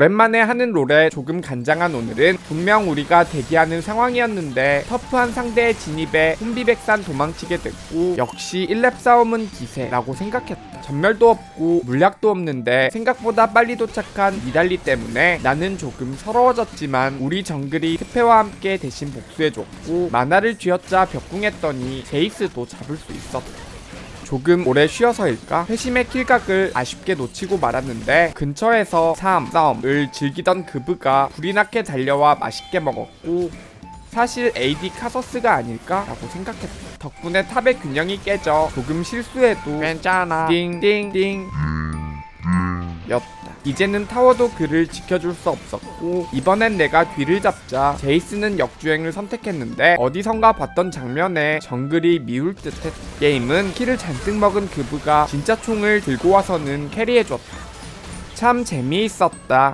오랜만에 하는 롤에 조금 간장한 오늘은 분명 우리가 대기하는 상황이었는데 터프한 상대의 진입에 혼비백산 도망치게 됐고 역시 1렙 싸움은 기세라고 생각했다. 전멸도 없고 물약도 없는데 생각보다 빨리 도착한 니달리 때문에 나는 조금 서러워졌지만 우리 정글이 스페와 함께 대신 복수해줬고 만화를 쥐어짜 벽궁했더니 제이스도 잡을 수 있었다. 조금 오래 쉬어서일까? 회심의 킬각을 아쉽게 놓치고 말았는데 근처에서 3 싸움을 즐기던 그브가 불이 나게 달려와 맛있게 먹었고 사실 AD 카서스가 아닐까라고 생각했다. 덕분에 탑의 균형이 깨져 조금 실수해도 괜찮아 띵띵띵 였다. 이제는 타워도 그를 지켜줄 수 없었고 이번엔 내가 뒤를 잡자 제이스는 역주행을 선택했는데 어디선가 봤던 장면에 정글이 미울 듯했다. 게임은 키를 잔뜩 먹은 그브가 진짜 총을 들고 와서는 캐리해줬다. 참 재미있었다.